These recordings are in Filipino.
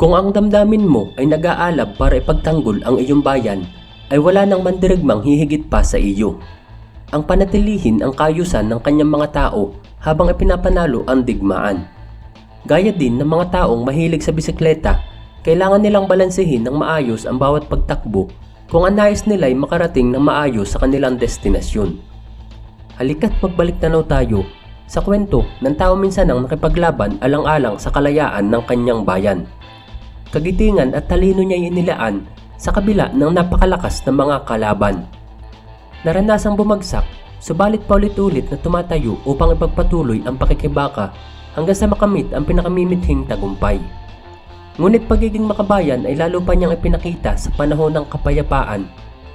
Kung ang damdamin mo ay nag-aalab para ipagtanggol ang iyong bayan, ay wala nang mandirigmang hihigit pa sa iyo. Ang panatilihin ang kayusan ng kanyang mga tao habang ipinapanalo ang digmaan. Gaya din ng mga taong mahilig sa bisikleta, kailangan nilang balansehin ng maayos ang bawat pagtakbo kung ang nais nila ay makarating ng maayos sa kanilang destinasyon. Halika't magbalik tanaw tayo sa kwento ng tao minsan ang nakipaglaban alang-alang sa kalayaan ng kanyang bayan. Kagitingan at talino niya inilaan sa kabila ng napakalakas ng mga kalaban. Naranasang bumagsak, subalit paulit-ulit na tumatayo upang ipagpatuloy ang pakikibaka hanggang sa makamit ang pinakamimithing tagumpay. Ngunit pagiging makabayan ay lalo pa niyang ipinakita sa panahon ng kapayapaan,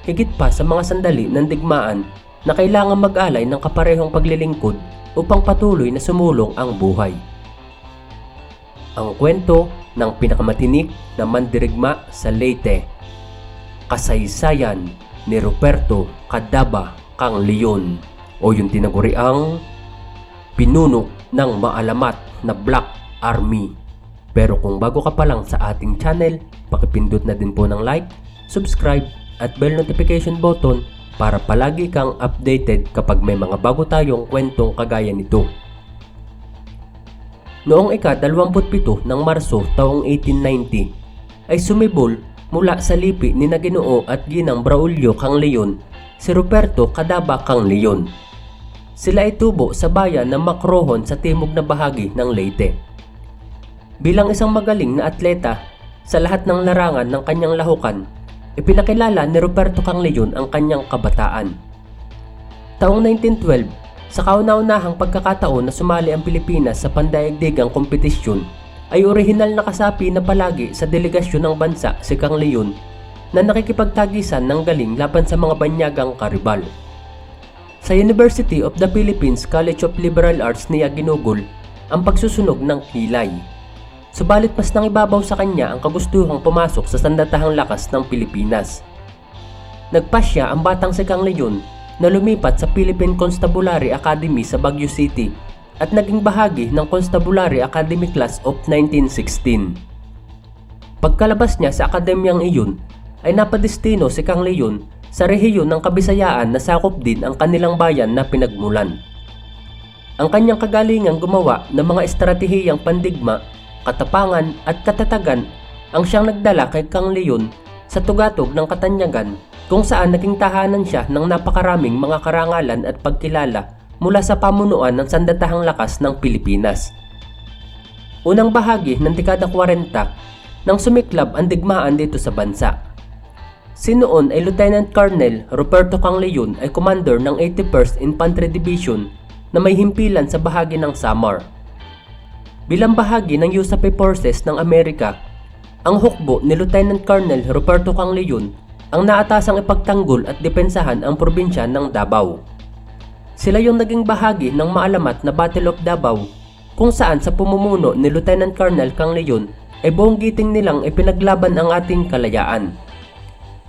higit pa sa mga sandali ng digmaan na kailangan mag-alay ng kaparehong paglilingkod upang patuloy na sumulong ang buhay. Ang kwento ng pinakamatinik na mandirigma sa Leyte. Kasaysayan ni Ruperto Cadaba Kang Leon o yung tinaguriang pinuno ng maalamat na Black Army. Pero kung bago ka pa lang sa ating channel, pakipindot na din po ng like, subscribe at bell notification button para palagi kang updated kapag may mga bago tayong kwentong kagaya nito. Noong ika-27 ng Marso taong 1890 ay sumibol mula sa lipi ni na Ginoo at Ginang Braulio Kang Leon si Ruperto Cadaba Kang Leon. Sila ay tubo sa bayan ng Macrohon sa timog na bahagi ng Leyte. Bilang isang magaling na atleta sa lahat ng larangan ng kanyang lahukan, ipinakilala ni Ruperto Kang Leon ang kanyang kabataan. Taong 1912, sa kauna-unahang pagkakataon na sumali ang Pilipinas sa pandaigdigang kompetisyon, ay orihinal na kasapi na palagi sa delegasyon ng bansa si Kang Leon na nakikipagtagisan ng galing laban sa mga banyagang karibal. Sa University of the Philippines College of Liberal Arts niya ginugol ang pagsusunog ng kilay. Subalit mas nangibabaw sa kanya ang kagustuhang pumasok sa sandatahang lakas ng Pilipinas. Nagpasya ang batang si Kang Leon na lumipat sa Philippine Constabulary Academy sa Baguio City at naging bahagi ng Constabulary Academy Class of 1916. Pagkalabas niya sa akademyang iyon, ay napadestino si Kang Leon sa rehiyon ng Kabisayaan na sakop din ang kanilang bayan na pinagmulan. Ang kanyang kagalingang gumawa ng mga estratehiyang pandigma, katapangan at katatagan ang siyang nagdala kay Kang Leon sa tugatog ng Katanyagan kung saan naging tahanan siya ng napakaraming mga karangalan at pagkilala mula sa pamunuan ng sandatahang lakas ng Pilipinas. Unang bahagi ng dekada 40 nang sumiklab ang digmaan dito sa bansa. Si noon ay Lieutenant Colonel Roberto Kang Leon ay commander ng 81st Infantry Division na may himpilan sa bahagi ng Samar. Bilang bahagi ng USAP Forces ng Amerika, ang hukbo ni Lieutenant Colonel Roberto Kang Leon ang naatasang ipagtanggol at depensahan ang probinsya ng Davao. Sila yung naging bahagi ng maalamat na Battle of Davao kung saan sa pumumuno ni Lieutenant Colonel Kang Leon ay buong giting nilang ipinaglaban ang ating kalayaan.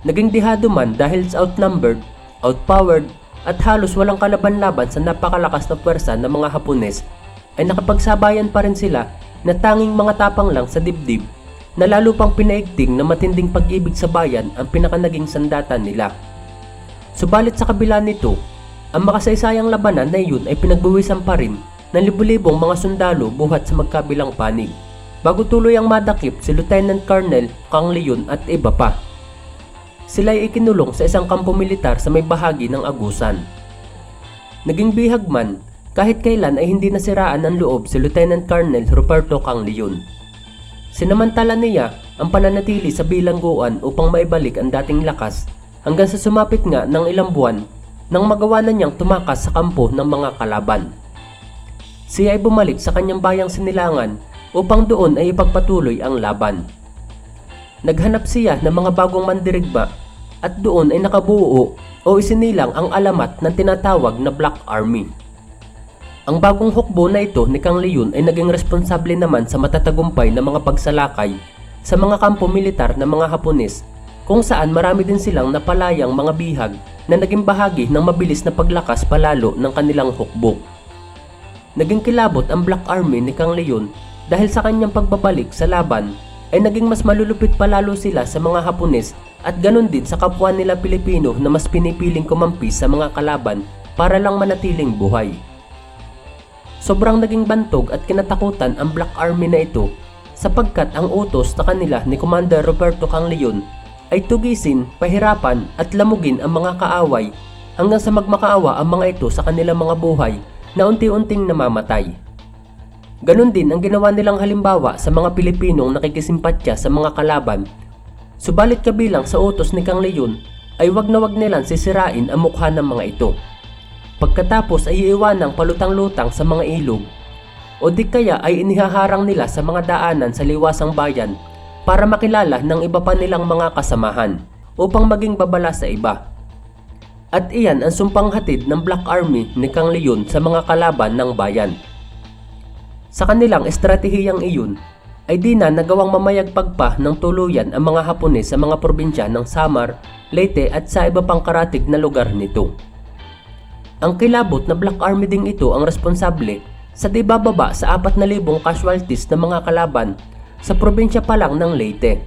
Naging dihado man dahil outnumbered, outpowered at halos walang kalaban-laban sa napakalakas na pwersa ng mga Hapones ay nakapagsabayan pa rin sila na tanging mga tapang lang sa dibdib na lalo pang pinaigting na matinding pag-ibig sa bayan ang pinakanaging sandata nila. Subalit sa kabila nito, ang makasaysayang labanan na iyon ay pinagbuwisan pa rin ng libu-libong mga sundalo buhat sa magkabilang panig bago tuloy ang madakip si Lieutenant Colonel Kang Leon at iba pa. Sila ay ikinulong sa isang kampo militar sa may bahagi ng Agusan. Naging bihag man, kahit kailan ay hindi nasiraan ang loob si Lieutenant Colonel Roberto Kang Leon. Sinamantala niya ang pananatili sa bilangguan upang maibalik ang dating lakas hanggang sa sumapit nga ng ilang buwan nang magawa na niyang tumakas sa kampo ng mga kalaban. Siya ay bumalik sa kanyang bayang sinilangan upang doon ay ipagpatuloy ang laban. Naghanap siya ng mga bagong mandirigma at doon ay nakabuo o isinilang ang alamat ng tinatawag na Black Army. Ang bagong hukbo na ito ni Kang Leon ay naging responsable naman sa matatagumpay na mga pagsalakay sa mga kampo militar ng mga Hapones kung saan marami din silang napalayang mga bihag na naging bahagi ng mabilis na paglakas palalo ng kanilang hukbo. Naging kilabot ang Black Army ni Kang Leon dahil sa kanyang pagbabalik sa laban ay naging mas malulupit pa lalo sila sa mga Hapones at ganun din sa kapwa nila Pilipino na mas pinipiling kumampi sa mga kalaban para lang manatiling buhay. Sobrang naging bantog at kinatakutan ang Black Army na ito sapagkat ang utos sa kanila ni Commander Roberto Canleon ay tugisin, pahirapan at lamugin ang mga kaaway hanggang sa magmakaawa ang mga ito sa kanilang mga buhay na unti-unting namamatay. Ganon din ang ginawa nilang halimbawa sa mga Pilipinong nakikisimpatya sa mga kalaban. Subalit kabilang sa utos ni Kang Leon ay wag na wag nilang sisirain ang mukha ng mga ito. Pagkatapos ay iiwanang palutang-lutang sa mga ilog o di kaya ay inihaharang nila sa mga daanan sa liwasang bayan para makilala ng iba pa nilang mga kasamahan upang maging babala sa iba. At iyan ang sumpang hatid ng Black Army ni Kang Leon sa mga kalaban ng bayan. Sa kanilang estratehiyang iyon, ay di na nagawang mamayagpag pa ng tuluyan ang mga Hapones sa mga probinsya ng Samar, Leyte at sa iba pang karatig na lugar nito. Ang kilabot na Black Army ding ito ang responsable sa di bababa sa 4,000 casualties ng mga kalaban sa probinsya pa lang ng Leyte.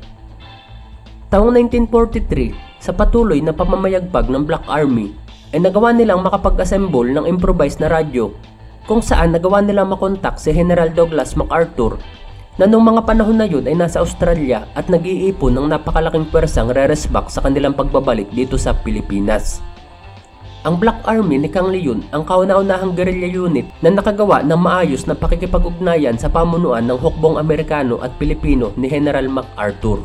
Taong 1943, sa patuloy na pamamayagpag ng Black Army, ay nagawa nilang makapag-assemble ng improvised na radyo kung saan nagawa nilang makontak si General Douglas MacArthur na noong mga panahon na yun ay nasa Australia at nag-iipon ng napakalaking pwersang re-resback sa kanilang pagbabalik dito sa Pilipinas. Ang Black Army ni Kang Leon ang kauna-unahang guerrilla unit na nakagawa ng maayos na pakikipag-ugnayan sa pamunuan ng hukbong Amerikano at Pilipino ni General MacArthur.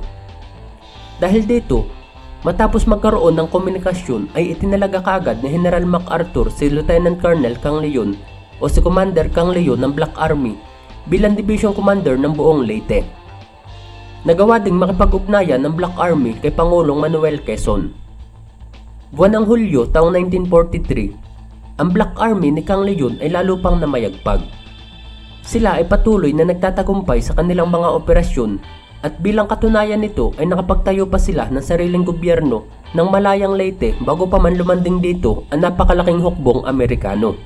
Dahil dito, matapos magkaroon ng komunikasyon ay itinalaga kaagad ni General MacArthur si Lieutenant Colonel Kang Leon o si Commander Kang Leon ng Black Army bilang Division Commander ng buong Leyte. Nagawa ding makipag-ugnayan ng Black Army kay Pangulong Manuel Quezon. Buwan ng Hulyo taong 1943, ang Black Army ni Kang Leon ay lalo pang namayagpag. Sila ay patuloy na nagtatagumpay sa kanilang mga operasyon at bilang katunayan nito ay nakapagtayo pa sila ng sariling gobyerno ng Malayang Leyte bago pa man lumanding dito ang napakalaking hukbong Amerikano.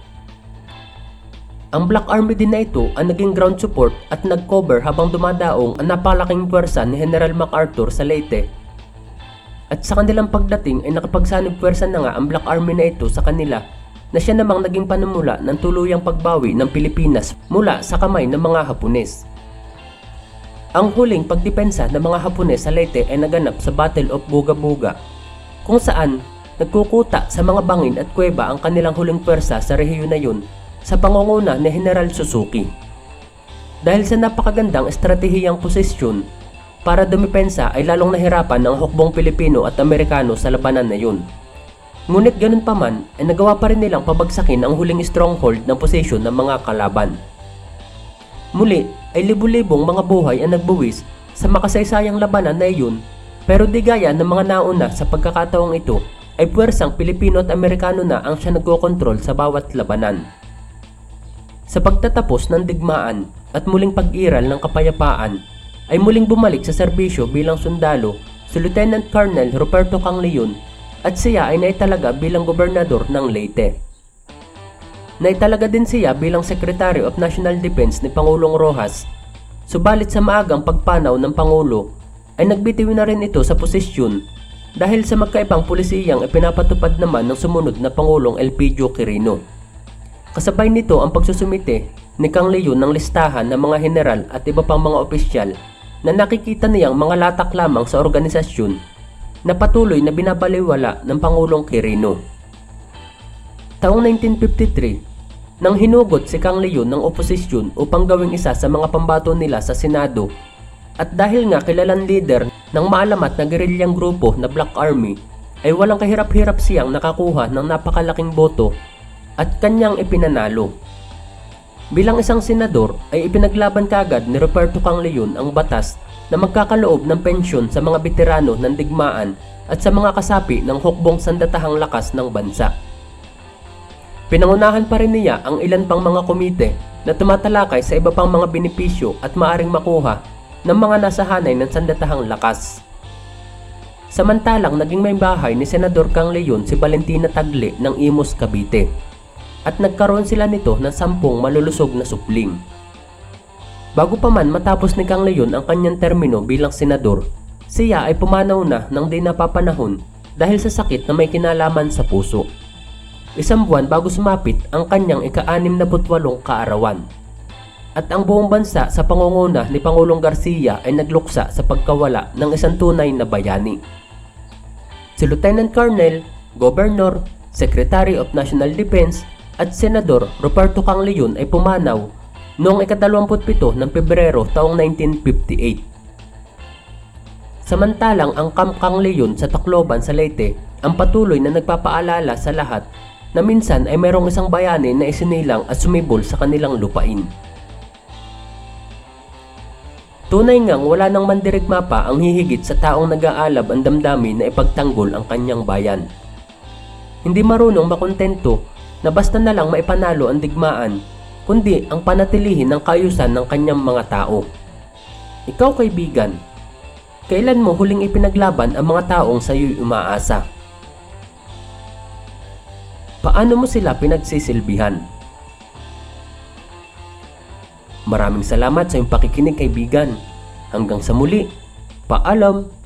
Ang Black Army din na ito ang naging ground support at nag-cover habang dumadaong ang napakalaking puwersa ni General MacArthur sa Leyte. At sa kanilang pagdating ay nakapagsanib puwersa na nga ang Black Army na ito sa kanila na siya namang naging panumula ng tuluyang pagbawi ng Pilipinas mula sa kamay ng mga Hapones. Ang huling pagdepensa ng mga Hapones sa Leyte ay naganap sa Battle of Buga-Buga kung saan nagkukuta sa mga bangin at kuweba ang kanilang huling puwersa sa rehiyon na yun sa pangunguna ni General Suzuki. Dahil sa napakagandang estratehiyang posisyon, para dumipensa ay lalong nahirapan ng hukbong Pilipino at Amerikano sa labanan na yun. Ngunit ganun pa man ay nagawa pa rin nilang pabagsakin ang huling stronghold ng posisyon ng mga kalaban. Muli ay libu-libong mga buhay ang nagbuwis sa makasaysayang labanan na iyon pero di gaya ng mga nauna sa pagkakataong ito ay puwersang Pilipino at Amerikano na ang siya nagkokontrol sa bawat labanan. Sa pagtatapos ng digmaan at muling pag-iral ng kapayapaan, ay muling bumalik sa serbisyo bilang sundalo si Lieutenant Colonel Roberto Kang Leon at siya ay naitalaga bilang gobernador ng Leyte. Naitalaga din siya bilang Secretary of National Defense ni Pangulong Rojas, subalit sa maagang pagpanaw ng Pangulo ay nagbitiw na rin ito sa posisyon dahil sa magkaibang pulisiyang ipinapatupad naman ng sumunod na Pangulong Elpidio Quirino. Kasabay nito ang pagsusumite ni Kang Leon ng listahan ng mga general at iba pang mga opisyal na nakikita niyang mga latak lamang sa organisasyon na patuloy na binabaliwala ng Pangulong Quirino. Taong 1953, nang hinugot si Kang Leon ng oposisyon upang gawing isa sa mga pambato nila sa Senado at dahil nga kilalang leader ng maalamat na gerilyang grupo na Black Army ay walang kahirap-hirap siyang nakakuha ng napakalaking boto at kanyang ipinanalo. Bilang isang senador ay ipinaglaban kagad ni Roberto Kang Leon ang batas na magkakaloob ng pensyon sa mga veterano ng digmaan at sa mga kasapi ng hukbong sandatahang lakas ng bansa. Pinangunahan pa rin niya ang ilan pang mga komite na tumatalakay sa iba pang mga benepisyo at maaring makuha ng mga nasahanay ng sandatahang lakas. Samantalang naging may bahay ni Senador Kang Leon si Valentina Tagle ng Imos, Cavite at nagkaroon sila nito ng sampung malulusog na supling. Bago pa man matapos ni Kang Leon ang kanyang termino bilang senador, siya ay pumanaw na ng di napapanahon dahil sa sakit na may kinalaman sa puso. Isang buwan bago sumapit ang kanyang ika-anim na butwalong kaarawan. At ang buong bansa sa pangunguna ni Pangulong Garcia ay nagluksa sa pagkawala ng isang tunay na bayani. Si Lieutenant Colonel, Governor, Secretary of National Defense at Senador Roberto Kang Leon ay pumanaw noong ika-27 ng Pebrero taong 1958. Samantalang ang Camp Kang Leon sa Tacloban sa Leyte ang patuloy na nagpapaalala sa lahat na minsan ay mayroong isang bayani na isinilang at sumibol sa kanilang lupain. Tunay ngang wala nang mandirigma pa ang hihigit sa taong nag-aalab ang damdamin na ipagtanggol ang kanyang bayan. Hindi marunong makontento na basta na lang maipanalo ang digmaan, kundi ang panatilihin ng kaayusan ng kanyang mga tao. Ikaw kaibigan, kailan mo huling ipinaglaban ang mga taong sa iyo'y umaasa? Paano mo sila pinagsisilbihan? Maraming salamat sa iyong pakikinig kaibigan. Hanggang sa muli. Paalam!